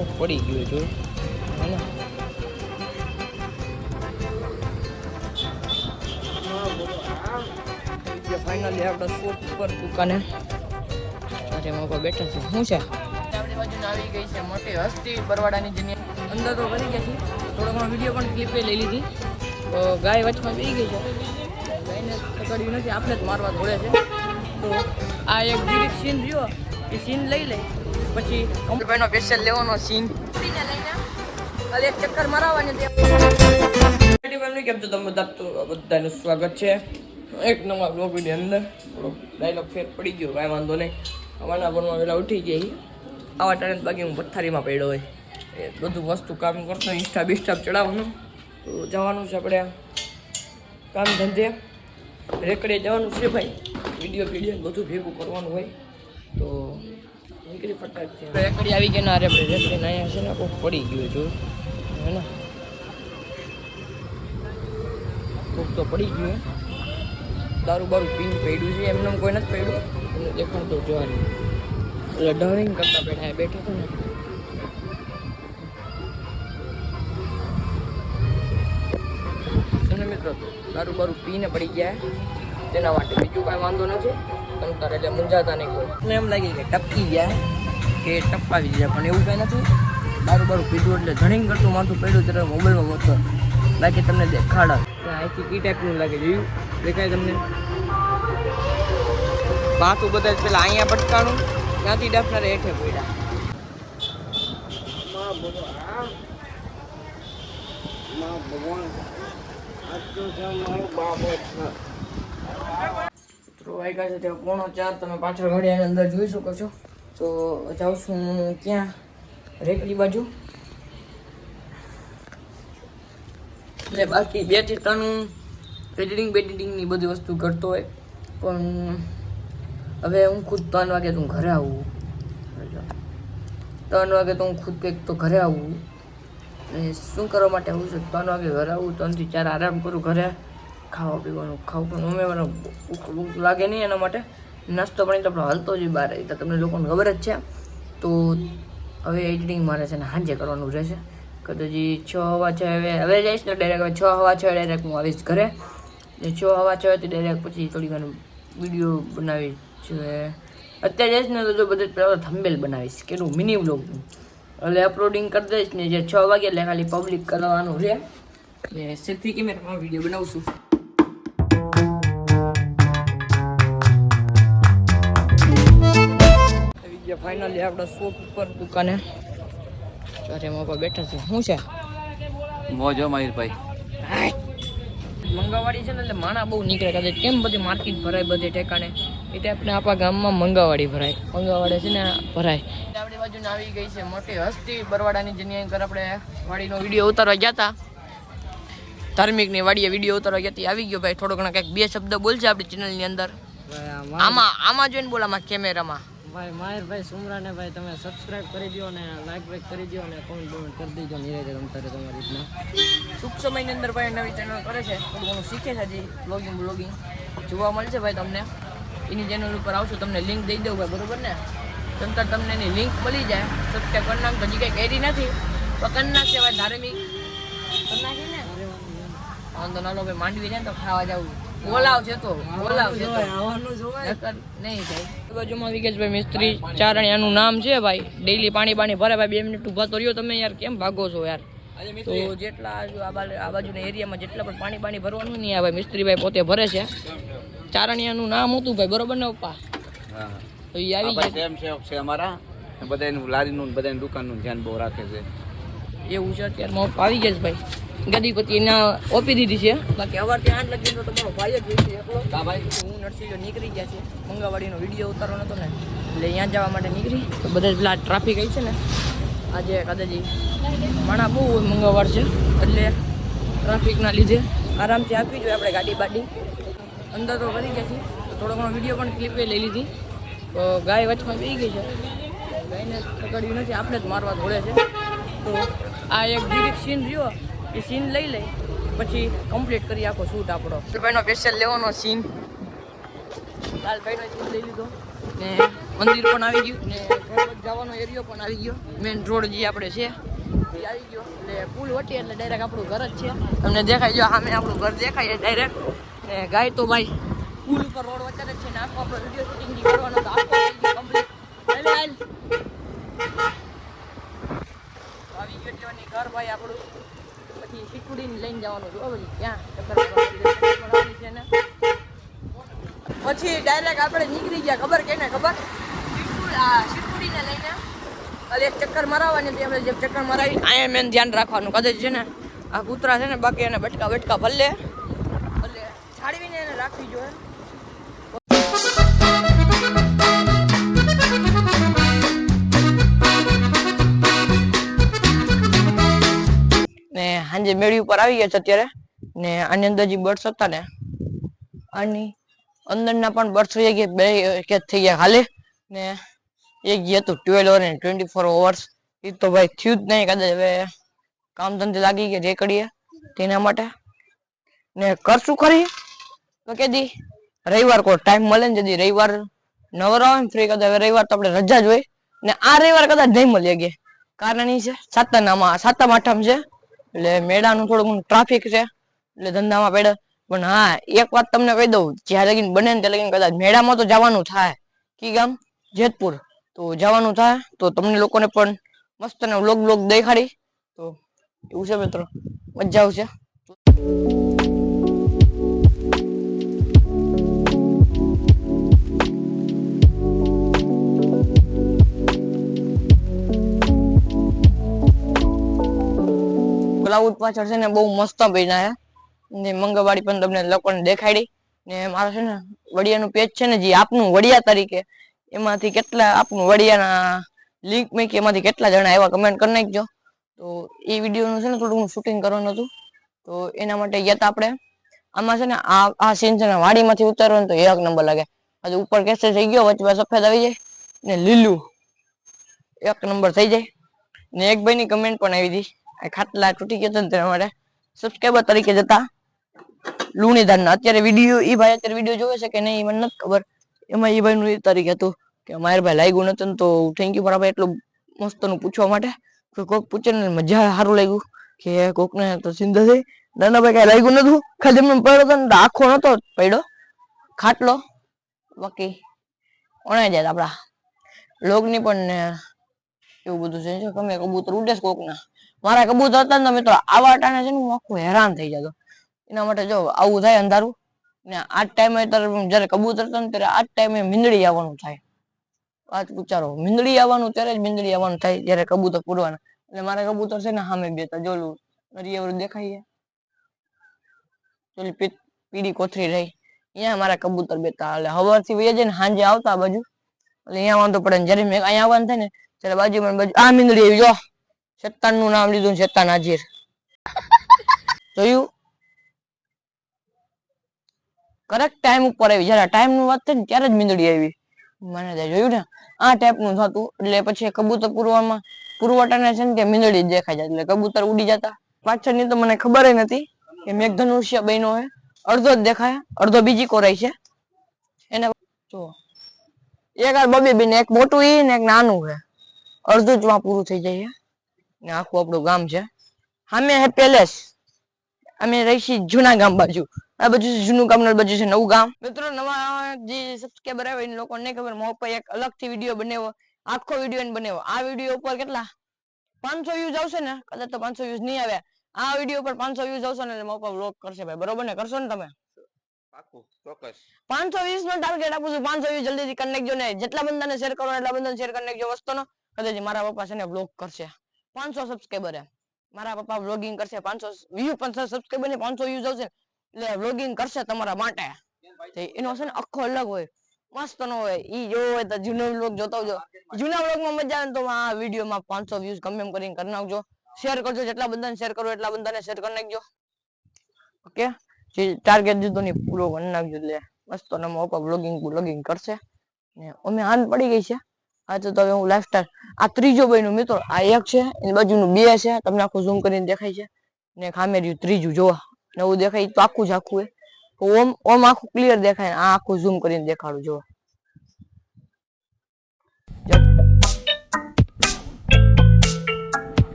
Of પડી ગયું જો હેને ફાઇનલી આપણે શોપ ઉપર દુકાને. અરે મોકો બેઠા છે. શું છે? આપણી બાજુ આવી ગઈ છે મોટી હસ્તી બરવાડાની જેની અંદર તો કરી ગયા છે. થોડો ઘણો વીડિયો પણ ક્લિપે લઈ લીધી. તો ગાય વચમાં બેસી ગઈ છે. ગાયને પકડ્યું નથી, આપણે જ મારવા દોડે છે. તો આ એક ડિરેક્ટ સીન રહ્યો, એ સીન લઈ લઈ પછી કંપનીનો સ્પેશિયલ લેવાનો સીન ખાલી એક ચક્કર મારવાની હતી કેમ છો તમે બધા? તો બધાનું સ્વાગત છે. એક નવા બ્લોગની અંદર થોડો ડાયલોગ ફેર પડી ગયો કાંઈ વાંધો નહીં. અમારા ઘરમાં વહેલા ઉઠી ગઈ. આવા ટાણે બાકી હું પથ્થારીમાં પડ્યો હોય. એ બધું વસ્તુ કામ કરતો ઇન્સ્ટા બિસ્ટા ચડાવવાનું. તો જવાનું છે આપણે કામ ધંધે. રેકડે જવાનું છે ભાઈ. વીડિયો વીડિયો બધું ભેગું કરવાનું હોય. નીકળી ફટાક છે રેકડી આવી ગયા ના રે આપણે રેકડી અહીંયા છે ને કોક પડી ગયું જો હે ને? કોક તો પડી ગયું દારૂ બારું પીને પડ્યું છે એમને કોઈ નથી પડ્યું એમને દેખાડતો જોવાનું. એટલે ડરિંગ કરતા બેઠા બેઠો હતો ને. મિત્રો, દારૂ બારું પીને પડી ગયા. તેના માટે બીજું કાંઈ વાંધો નથી. કંટાર એટલે મૂંઝાતા નહીં કોઈ. એમ લાગી કે ટપકી ગયા. કે ટપકાવી દીધા પણ એવું કાંઈ નથી દારૂ બારું પીધું એટલે ધણીંગ કરતું માથું પડ્યું ત્યારે મોબાઈલમાં મોતો બાકી તમને દેખાડા. અહીંથી કી ટાઈપનું લાગે? જોયું? દેખાય તમને? પાછું બધા પેલા અહીંયા ભટકાણું ત્યાંથી ડફનારે હેઠે પડ્યા. મિત્રો વાગ્યા છે ત્યાં પોણો ચાર. તમે પાછળ ઘડિયાની અંદર જોઈ શકો છો. તો જાઉં છું ક્યાં? રેકડી બાજુ. ને બાકી બેથી ત્રણ એડિટિંગ બેડિટિંગની બધી વસ્તુ કરતો હોય. પણ હવે હું ખુદ ત્રણ વાગે તો હું ઘરે આવું. ત્રણ વાગે તો હું ખુદ કંઈક તો ઘરે આવું. અને શું કરવા માટે આવું છું? ત્રણ વાગે ઘરે આવું ત્રણથી ચાર આરામ કરું ઘરે. ખાવા પીવાનું, ખાવું પણ અમે મને ભૂખ લાગે નહીં એના માટે. નાસ્તો પાણી તો આપણો હાલતો જ બહાર. તો તમને લોકોને ખબર જ છે. તો હવે એડિટિંગ મારે છે ને સાંજે કરવાનું રહેશે. કદાચ છ હવા છ હવે હવે જઈશ ને ડાયરેક્ટ હવે છ હવા છ ડાયરેક્ટ હું આવીશ ઘરે. ને છ હવા છ તો ડાયરેક્ટ પછી થોડી ઘણી વીડિયો બનાવીશ. છે અત્યારે જઈશ ને તો બધું પહેલાં થંબેલ બનાવીશ. કેટલું મિની વ્લોગનું એટલે અપલોડિંગ કરી દઈશ ને જે છ વાગે એટલે ખાલી પબ્લિક કરવાનું રહે ને સેલ્ફી કેમેરામાં વીડિયો બનાવશું ફાઇનલી આપણે શોપ ઉપર દુકાને. ચારે મોપા બેઠા છે. શું છે? મોજો મયુરભાઈ મંગાવાડી છે ને એટલે માણા બહુ નીકળે કદાચ કેમ બધી માર્કેટ ભરાય બધે ઠેકાણે? એટલે આપણે આપણા ગામમાં મંગાવાડી ભરાય. મંગાવાડે છે ને ભરાય. આપણી બાજુ આવી ગઈ છે મોટી હસ્તી બરવાડાની જેની અંદર આપણે વાડીનો વીડિયો ઉતારવા ગયા હતા ધાર્મિકની વાડીએ વીડિયો ઉતારવા ગયા હતી આવી ગયો ભાઈ થોડો ઘણા કંઈક બે શબ્દ બોલશે આપણી ચેનલની અંદર. આમાં આમાં જોઈને બોલ આમાં કેમેરામાં ભાઈ માયરભાઈ સુમરાને ભાઈ, તમે સબસ્ક્રાઇબ કરી દો અને લાઈક બાઈક કરી દો અને કોમેન્ટ બોમેન્ટ કરી દેજો નિરાતે તમતારે તમારી રીતના. ટૂંક સમયની અંદર ભાઈ નવી ચેનલ કરે છે થોડું ઘણું શીખે છે હજી બ્લોગિંગ બ્લોગિંગ જોવા મળશે ભાઈ તમને. એની ચેનલ ઉપર આવશો, તમને લિંક દઈ દઉં ભાઈ, બરોબર ને? તંતર તમને એની લિંક મળી જાય. સબસ્ક્રાઈબ કરી નાખ હજી કંઈ કેરી નથી. તો કરી નાખશે ભાઈ ધાર્મિક કરી નાખી ને? વાંધો ના લો, ભાઈ, માંડવી ને, તો ખાવા જવું બોલાવ છે તો બોલાવ છે નહીં બાજુમાં આવી ગયા છે ભાઈ મિસ્ત્રી ચારણિયાનું નામ છે ભાઈ. ડેઈલી પાણી પાણી ભરે ભાઈ બે મિનિટ ઊભા તો રહ્યો તમે યાર કેમ ભાગો છો યાર? તો જેટલા આજુ આ બાજુ આ બાજુના એરિયામાં જેટલા પણ પાણી પાણી ભરવાનું નહીં આવે મિસ્ત્રી ભાઈ પોતે ભરે છે. ચારણિયાનું નામ હતું ભાઈ બરોબર ને પપ્પા? હા. તો એ આવી સેમ છે અમારા બધાનું લારીનું બધાની દુકાનનું ધ્યાન બહુ રાખે છે. એવું છે અત્યારે મારો આવી ગયા છે ભાઈ. ગદીપતિ એના ઓપી દીધી છે. બાકી અવારથી આઠ લગી તો તમારો ભાઈ જ છે એકલો. હા ભાઈ? હું નરસિંહ નીકળી ગયા છે. મંગાવાડીનો વીડિયો ઉતારવાનો હતો ને એટલે અહીંયા જવા માટે નીકળી. તો બધા પેલા ટ્રાફિક આવી છે ને. આજે કદાચ માણા બહુ મંગાવાડ છે. એટલે ટ્રાફિકના લીધે આરામથી આપી જોઈએ આપણે ગાડી બાડી. અંદર તો કરી ગયા છીએ. તો થોડો ઘણો વીડિયો પણ ક્લિપે લઈ લીધી. તો ગાય વચમાં બેસી ગઈ છે. ગાયને પકડ્યું નથી. આપણે જ મારવા દોડે છે. તો આ એક ડિરેક્શન સીન રહ્યો. એ સીન લઈ લઈ પછી કમ્પ્લીટ કરી આખો શૂટ આપણો. ભાઈનો સ્પેશિયલ લેવાનો સીન લાલભાઈનો સીન લઈ લીધો. ને મંદિર પણ આવી ગયું ને જવાનો એરિયો પણ આવી ગયો. મેઇન રોડ જે આપણે છે એ આવી ગયો. એટલે પુલ વટી એટલે ડાયરેક્ટ આપણું ઘર જ છે. તમને દેખાય જો સામે આપણું ઘર દેખાય ડાયરેક્ટ ને ગાય તો ભાઈ પુલ ઉપર રોડ વચ્ચે જ છે ને આખો આપણો વીડિયો શૂટિંગ કરવાનો તો આખો થઈ ગયો કમ્પ્લીટ હાલ હાલ તો આવી ગયો એટલે ઘર ભાઈ આપણું પછી શીકુડીને લઈને પછી ડાયરેક્ટ આપણે નીકળી ગયા. ખબર કે ને ખબર આ શીકુડીને લઈને કાલે એક ચક્કર મરાવવાની હતી. આપણે જે ચક્કર મરાવી અહીંયા મેન ધ્યાન રાખવાનું. કદાચ છે ને, આ કૂતરા છે ને, બાકી એને બટકા બટકા ભલે. ભલે. છાડવીને એને રાખવી જોઈએ. સાંજે મેળી ઉપર આવી ગયા છે અત્યારે. ને આની અંદર જે બર્ડ્સ હતા ને. આની અંદરના પણ બર્ડ્સ થઈ ગયા બે કે થઈ ગયા ખાલી ને એક જે હતું ટ્વેલ્વ ઓવર ને ટ્વેન્ટી ફોર અવર્સ એ તો ભાઈ થયું જ નહીં, કદાચ હવે કામ ધંધે લાગી ગયા જે કરીએ તેના માટે. ને કરશું ખરી? તો કે દી, રવિવાર કોઈ ટાઈમ મળે ને જદી રવિવાર નવરા હોય ને ફ્રી કદાચ હવે રવિવાર તો આપણે રજા જ હોય. ને આ રવિવાર કદાચ નહીં મળીએ ગયા કારણ એ છે સાતનામાં સાતમ આઠમ છે. એટલે મેળાનું થોડું ઘણું ટ્રાફિક છે, એટલે ધંધામાં પડે. પણ હા, એક વાત તમને કહી દઉં, જ્યાં લગીને બને ને ત્યાં લગીન કદાચ મેળામાં તો જવાનું થાય. કી ગામ? જેતપુર. તો જવાનું થાય, તો તમને લોકોને પણ મસ્ત ને વ્લોગ વ્લોગ દેખાડી. તો એવું છે મિત્રો. મજા આવશે. ક્લાઉડ પાછળ છે ને બહુ મસ્ત બન્યા છે ને મંગળવાડી પણ તમને લોકોને દેખાડી. ને મારો છે ને વડિયાનું પેજ છે ને જે આપનું વડિયા તરીકે, એમાંથી કેટલા આપનું વડિયાના લિંક મેકી એમાંથી કેટલા જણા એવા કમેન્ટ કરી નાખજો. તો એ વિડીયોનું છે ને થોડું હું શૂટિંગ કરવાનું હતું. તો એના માટે ગયા તા આપણે. આમાં છે ને આ આ સીન છે ને વાડીમાંથી ઉતારવાનું તો એક નંબર લાગે. હજુ ઉપર કેસે થઈ ગયો વચમાં સફેદ આવી જાય. ને લીલું. એક નંબર થઈ જાય. ને એક ભાઈની કમેન્ટ પણ આવી હતી. ખાટલા તૂટી ગયો ને તેના સબસ્ક્રાઈબર તરીકે જતા. લુણીધારના અત્યારે વીડિયો એ ભાઈ અત્યારે વીડિયો જોવે છે કે નહીં મને નથી ખબર. એમાં ઈ ભાઈનું એ તરીકે હતું કે મારે ભાઈ લાગ્યું નતું તો થેન્ક યુ બરાબર એટલું મસ્તનું પૂછવા માટે કોક પૂછે ને મજા સારું લાગ્યું કે કોકને તો સિંધા થઈ નાના ભાઈ કઈ લાગ્યું નતું. ખાલી એમને પડ્યો હતો ને આખો નતો પડ્યો. ખાટલો બાકી ઓણાઈ જાય આપડા લોગની પણ ને એવું બધું છે. ગમે કબૂતર ઉડે કોક કોકના. મારા કબૂતર હતા ને મિત્રો આવા ટાણે છે ને હું આખું હેરાન થઈ જતો. એના માટે જો આવું થાય અંધારું, ને આ ટાઈમે જયારે કબૂતર હતા ને ત્યારે આ જ ટાઈમે મીંદડી આવવાનું થાય. વાત વિચારો મીંદડી આવવાનું, ત્યારે જ મીંદડી આવવાનું થાય જયારે કબૂતર પૂરવાના. એટલે મારા કબૂતર છે ને સામે બેતા જોલું નરિયેવડું દેખાય ચોલી પીડી કોથરી રહી. અહીંયા મારા કબૂતર બેતા એટલે હવારથી વહી જાય ને સાંજે આવતા બાજુ. એટલે અહીંયા વાંધો પડે જયારે મેં અહીંયા આવવાનું થાય ને, ત્યારે બાજુમાં બાજુ, આ મીંદડી આવી, જો. શેતાનનું નામ લીધું શેતાન હાજીર. જોયું? કરેક્ટ ટાઈમ ઉપર આવી. જયારે ટાઈમનું વાત ને ત્યારે જ મીંદડી આવી. મને જોયું ને, આ ટાઈપનું થતું. એટલે પછી કબૂતર પૂરવામાં પુરવઠાને છે ને ત્યાં મીંદડી જ દેખાય જાય. એટલે કબૂતર ઉડી જતા. પાછળની તો મને ખબર નથી કે મેઘધનુષ્ય બન્યો હે અડધો જ દેખાય. અડધો બીજી કોરાય છે. એને જો. એક આ બબે બેન એક મોટું ઈ ને એક નાનું છે. અડધું જ માં પૂરું થઈ જાય. ને આખું આપણું ગામ છે. અમે હે પેલેસ. અમે રહીશી જૂના ગામ બાજુ. આ બાજુ જૂનું ગામ બાજુ છે નવું ગામ. મિત્રો નવા જે સબસ્ક્રાઈબર આવે એ લોકોને ખબર મો પર એક અલગથી વીડિયો બનાવ્યો આખો વીડિયો બનાવ્યો. આ વીડિયો ઉપર કેટલા? પાંચસો વ્યૂઝ આવશે ને? કદાચ તો પાંચસો વ્યૂઝ નહીં આવ્યા. આ વીડિયો પર પાંચસો વ્યૂઝ આવશે ને મો પર વ્લોગ કરશે ભાઈ. બરોબર ને? કરશો ને તમે? પાંચસો વીસ નો ટાર્ગેટ આપું છું. પાંચસો વીસ જલ્દી થી કરી નાખજો ને. જેટલા બંદાને શેર કરો એટલા બંદાને શેર કરી નાખજો વસ્તુનો. કદાચ મારા પપ્પા છે ને બ્લોક કરશે. પાંચસો સબસ્ક્રાઈબર મારા પપ્પા વ્લોગિંગ કરશે પાંચસો વ્યૂ પાંચસો સબસ્ક્રાઈબર ને પાંચસો વ્યૂઝ આવશે એટલે વ્લોગિંગ કરશે તમારા માટે. એનો છે ને આખો અલગ હોય. મસ્ત નો હોય. ઈ જોવો હોય તો જૂનો વ્લોગ જોતો આવજો. જૂના વ્લોગમાં મજા આવે તો આ વીડિયો માં પાંચસો વ્યૂઝ ગમે એમ કરીને કરી નાખજો. શેર કરજો જેટલા બધાને શેર કરો એટલા બંદાને શેર કરી નાખજો. ઓકે જે ટાર્ગેટ દીધો ને પૂરો કરી નાખજો. એટલે મસ્ત ને મોપા બ્લોગિંગ બ્લોગિંગ કરશે. ને અમે આન પડી ગઈ છે. આ તો હવે હું લાઈફસ્ટાઈલ આ ત્રીજો બન્યું મિત્રો. આ એક છે, એની બાજુનું બે છે. તમને આખું ઝૂમ કરીને દેખાય છે. ને ખામે રહ્યું ત્રીજું જોવા નવું દેખાય, તો આખું જ આખું હે ઓમ ઓમ આખું ક્લિયર દેખાય આ આખું ઝૂમ કરીને દેખાડું જો